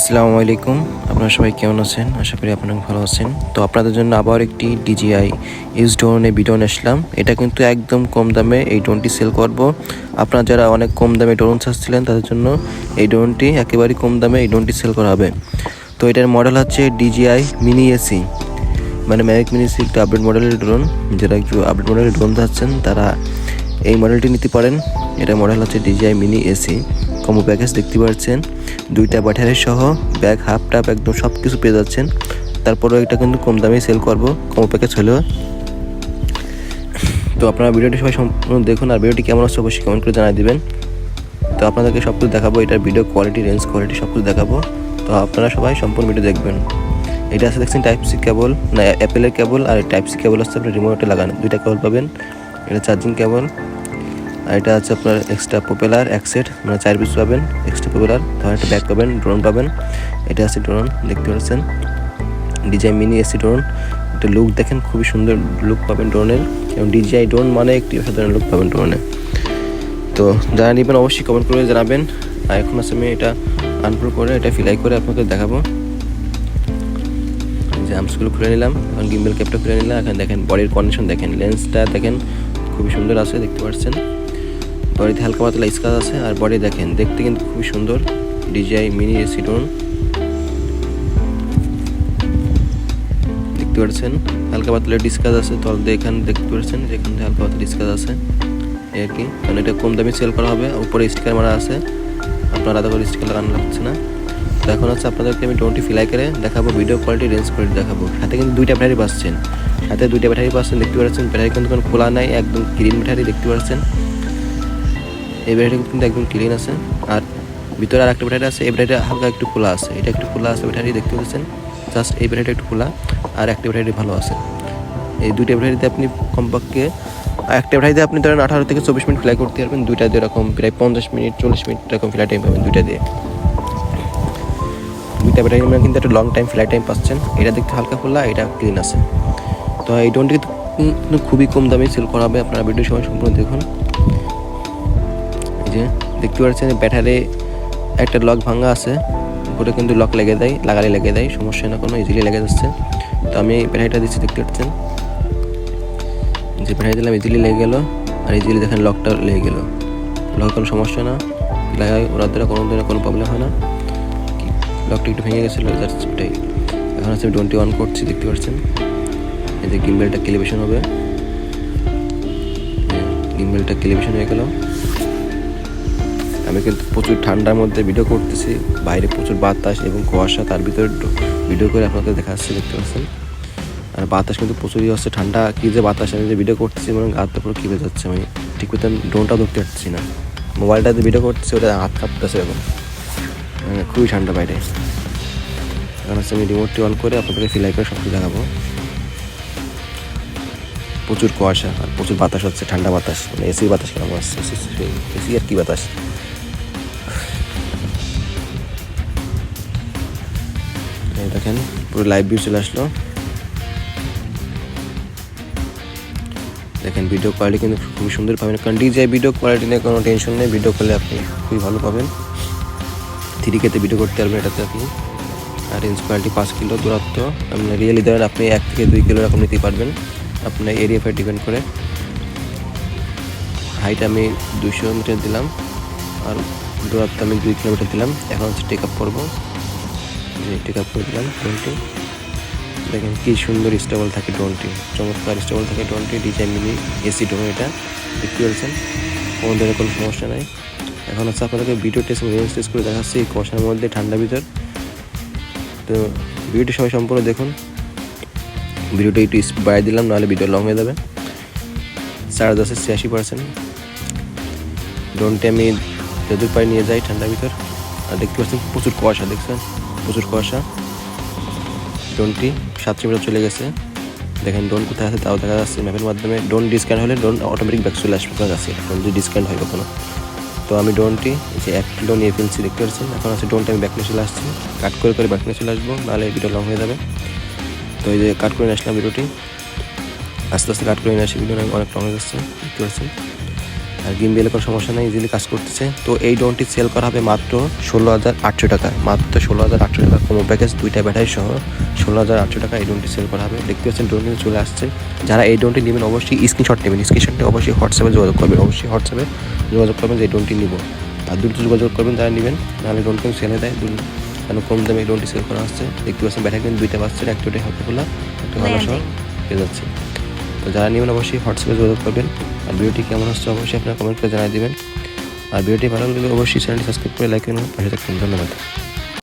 আসসালামু আলাইকুম। আপনারা সবাই কেমন আছেন? আশা করি আপনারা ভালো আছেন। তো আপনাদের জন্য আবার একটি ডিজিআই ইউজ ড্রোনে নিয়ে আসলাম। এটা কিন্তু একদম কম দামে এই ড্রোনটি সেল করব। আপনারা যারা অনেক কম দামে ড্রোন চাচ্ছিলেন তাদের জন্য এই ড্রোনটি একেবারেই কম দামে এই ড্রোনটি সেল করা হবে। তো এটার মডেল হচ্ছে ডিজিআই মিনি এসি মানে ম্যাভিক মিনি সি একটা আপডেট মডেলের ড্রোন যারা একটু আপডেট মডেলের ড্রোন চাচ্ছেন তারা এই মডেলটি নিতে পারেন। এটা মডেল হচ্ছে DJI Mini SE combo package দেখতে পাচ্ছেন। দুইটা ব্যাটারি সহ ব্যাগ হাফ টাপ একদম সব কিছু পেয়ে যাচ্ছেন। তারপরেও এটা কিন্তু কম দামে সেল করব কম্বো প্যাকেজ হলেও। তো আপনারা ভিডিওটি সবাই সম্পূর্ণ দেখুন, আর ভিডিওটি কেমন হচ্ছে অবশ্যই কমেন্ট করে জানাই দিবেন। তো আপনাদেরকে সব কিছু দেখাবো, এটার ভিডিও কোয়ালিটি রেঞ্জ কোয়ালিটি সব কিছু দেখাবো। তো আপনারা সবাই সম্পূর্ণ ভিডিও দেখবেন। এটা আছে দেখছেন টাইপ সি কেবল না অ্যাপেলের কেবল আর টাইপ সি কেবল আছে আপনার রিমোটে লাগানো, দুইটা কেবল পাবেন। এটা চার্জিং কেবল আর এটা আছে আপনার এক্সট্রা পপুলার এক সেট মানে চার পিস পাবেন এক্সট্রা পপুলার তারপর একটা ব্যাগ পাবেন ড্রোন পাবেন, এটা আছে ড্রোন দেখতে পাচ্ছেন ডিজাই মিনি এসি ড্রোন একটা লুক দেখেন খুবই সুন্দর লুক পাবেন ড্রোনের এবং ডিজিআই ড্রোন মানে একটি অসাধারণ লুক পাবেন ড্রোনে তো যারা নেবেন অবশ্যই কমেন্ট করে জানাবেন, আর এখন আছে আমি এটা আনপ্রো করে, এটা ফিলাই করে আপনাকে দেখাবো। যে আর্মসগুলো খুলে নিলাম, এখন গিম্বেল ক্যাপটা খুলে নিলাম, এখন দেখেন বডির কন্ডিশন দেখেন লেন্সটা দেখেন খুবই সুন্দর আছে, দেখতে পাচ্ছেন। বডিতে হালকা পাতলা স্কাচ আছে আর বডি দেখেন, দেখতে কিন্তু খুবই সুন্দর। ডিজিআই মিনি এসি ড্রোন দেখতে পাচ্ছেন, হালকা পাতলা ডিসকাস আছে তল এখানে দেখতে পাচ্ছেন যেখান থেকে হালকা পাতলা ডিসকাস আছে। এই আর কি, কারণ এটা কম দামে সেল করা হবে, উপরে স্টিকার মারা আছে। আপনার আলাদা করে স্টিকার লাগানো লাগছে না। তো এখন হচ্ছে আপনাদেরকে আমি ড্রোনটি ফিলাই করে দেখাবো ভিডিও কোয়ালিটি রেঞ্জ কোয়ালিটি দেখাবো। সাথে কিন্তু দুইটা ব্যাটারি পাচ্ছেন। সাথে দুইটা ব্যাটারি পাচ্ছেন, দেখতে পাচ্ছেন ব্যাটারি কিন্তু কোনো খোলা নাই, একদম ক্লিন ব্যাটারি দেখতে পাচ্ছেন। এই ব্যাটারি কিন্তু একদম ক্লিন আছে। আর ভিতরে আর একটা ব্যাটারি আছে, এই ব্যাটারি হালকা একটু খোলা আছে। এটা একটু খোলা আছে ব্যাটারি দেখতে পাচ্ছেন? জাস্ট এই ব্যাটারিটা একটু খোলা। আর একটা ব্যাটারি ভালো আছে। এই দুইটা ব্যাটারিতে আপনি কমপক্ষে একটা ব্যাটারিতে আপনি ধরেন আঠারো থেকে চব্বিশ মিনিট ফ্লাই করতে পারবেন। দুইটা দিয়ে এরকম প্রায় পঞ্চাশ মিনিট, চল্লিশ মিনিট এরকম ফ্লাই টাইম পাবেন দুইটা দিয়ে। দুইটা ব্যাটারি কিন্তু একটা লং টাইম ফ্লাই টাইম পাচ্ছেন। এটা দেখতে হালকা খোলা, এটা ক্লিন আছে। তো এই ড্রোনটি কিন্তু খুবই কম দামে সেল করা হবে। আপনারা ভিডিও সময় সম্পূর্ণ দেখুন। যে দেখতে পাচ্ছেন ব্যাটারি একটা লক ভাঙা আছে। উপরে কিন্তু লক লেগে দেয়, লাগালে লেগে দেয়, সমস্যা না কোনো ইজিলি লেগে যাচ্ছে। তো আমি ব্যাটারিটা দিচ্ছি, দেখতে পাচ্ছেন? যে ব্যাটারি দিলাম ইজিলি লেগে গেলো, আর ইজিলি দেখেন লকটা লেগে গেলো। লক কোনো সমস্যা না, লাগাই, ওরা দ্বারা কোনো ধরনের কোনো প্রবলেম হয় না। লকটা একটু ভেঙে গেছিল ওটাই। এখন হচ্ছে টোয়েন্টি ওয়ান করছি, দেখতে পাচ্ছেন? এই যে গিম্বেলটা ক্যালিব্রেশন হবে। গিম্বেলটা ক্যালিব্রেশন হয়ে গেল। আমি কিন্তু প্রচুর ঠান্ডার মধ্যে ভিডিও করতেছি, বাইরে প্রচুর বাতাস এবং কুয়াশা, তার ভিতরে ভিডিও করে আপনাদের দেখাচ্ছি, দেখতে পাচ্ছেন? আর বাতাস কিন্তু প্রচুরই হচ্ছে, ঠান্ডা, কী যে বাতাস, আমি যে ভিডিও করতেছি মানে হাতটা পুরো কী যাচ্ছে আমি ঠিক মতো ড্রোনটাও ধরতে পারছি না। মোবাইলটাতে ভিডিও করতেছি, ওটা হাত কাঁপতেছে এখন। মানে খুবই ঠান্ডা বাইরে। এখন হচ্ছে আমি রিমোটটি অন করে আপনাদেরকে ফিলাই করে সব কিছু দেখাবো। প্রচুর কুয়াশা আর প্রচুর বাতাস হচ্ছে, ঠান্ডা বাতাস মানে এসির বাতাস কেমন এসি আর কি বাতাস? দেখেন, পুরো লাইভ ভিউ চলে আসলো। দেখেন ভিডিও কোয়ালিটি কিন্তু খুবই সুন্দর পাবেন। কারণ ডিজিআই ভিডিও কোয়ালিটি নিয়ে কোনো টেনশন নেই ভিডিও করলে আপনি খুবই ভালো পাবেন। থ্রি কেতে ভিডিও করতে পারবেন এটাতে আপনি। আর রেঞ্জ কোয়ালিটি পাঁচ কিলো দূরত্ব। আপনি রিয়েলি ধরেন আপনি এক থেকে দুই কিলো এরকম নিতে পারবেন। আপনার এরিয়া ফের ডিপেন্ড করে। হাইট আমি দুশো মিটার দিলাম। আর দূরত্ব আমি দুই কিলোমিটার দিলাম। এখন হচ্ছে টেক আপ করব। আপ করে দিলাম ড্রোনটি দেখেন কী সুন্দর স্টেবল থাকে ড্রোনটি চমৎকার স্টেবল থাকে ড্রোনটি ডিজাইন মিনি এসি ড্রোন এটা। দেখতে কোনো ধরনের কোনো সমস্যা নাই। এখন হচ্ছে আপনাদেরকে ভিডিও টেস্ট রেঞ্জ টেস্ট করে দেখাচ্ছি কুয়াশার মধ্যে ঠান্ডা ভিতর। তো ভিডিওটি সবাই সম্পূর্ণ দেখুন। ভিডিওটা একটু বাড়িয়ে দিলাম, নাহলে ভিডিও লং হয়ে যাবে। চার্জ আছে ছিয়াশি পার্সেন্ট ড্রোনটি আমি যদুর পায়ে নিয়ে যাই ঠান্ডার ভিতর। আর দেখতে পাচ্ছেন প্রচুর কুয়াশা, দেখছেন? প্রচুর কুয়াশা। ড্রোনটি সাতশো মিটার চলে গেছে। দেখেন ড্রোন কোথায় আছে তাও দেখা যাচ্ছে। ম্যাপের মাধ্যমে ড্রোন ডিসকাউন্ট হলে ড্রোন অটোমেটিক ব্যাক চলে আসবে আপনার কাছে ড্রোন যদি ডিসকাউন্ট হয় কখনো। তো আমি ড্রোনটি যে এক কিলো নিয়ে ফেলছি, দেখতে পাচ্ছেন? এখন আছে ড্রোনটা আমি ব্যাক নিয়ে চলে আসছি। কাট করে করে ব্যাক নিয়ে চলে আসব, নাহলে ভিডিও লং হয়ে যাবে। তো এই যে কাট করে নিয়ে আসলাম ভিডিওটি আস্তে আস্তে কাট করে নিয়ে আসি ভিডিও অনেক লং হয়ে যাচ্ছে, দেখতে পাচ্ছেন? আর গিম্বেলে কোনো সমস্যা নেই ইজিলি কাজ করতেছে। তো এই ড্রোনটি সেল করা হবে মাত্র ষোলো হাজার আটশো টাকা। মাত্র ষোলো হাজার আটশো টাকা কমো প্যাকেজ দুইটা ব্যাটারি সহ ষোলো হাজার আটশো টাকা এই ড্রোনটি সেল করা হবে। দেখতে পাচ্ছেন ড্রোন কিন্তু চলে আসছে। যারা এই ড্রোনটি নেবেন অবশ্যই স্ক্রিনশট নেবেন। স্ক্রিনশটটি অবশ্যই হোয়াটসঅ্যাপে যোগাযোগ করবেন। অবশ্যই হোয়াটসঅ্যাপে যোগাযোগ করবেন যে এই ড্রোনটি নিব। আর দ্রুত যোগাযোগ করবেন তারা নেবেন নাহলে ড্রোন কিন্তু সেলে দেয়। কেন কম দামে এই ড্রোনটি সেল করা হচ্ছে। দেখতে পাচ্ছেন ব্যাটারি কিন্তু দুইটা পাচ্ছেন একটা হালকা খোলা একটা ভালো সহ পেয়ে যাচ্ছে। তো যারা নেবেন অবশ্যই হোয়াটসঅ্যাপে যোগাযোগ করবেন। আর ভিডিওটি কেমন হচ্ছে অবশ্যই আপনার কমেন্ট করে জানিয়ে দেবেন। আর ভিডিওটি ভালো লাগলে অবশ্যই চ্যানেলটি সাবস্ক্রাইব করে লাইক করুন। পাশে থাকবেন। ধন্যবাদ।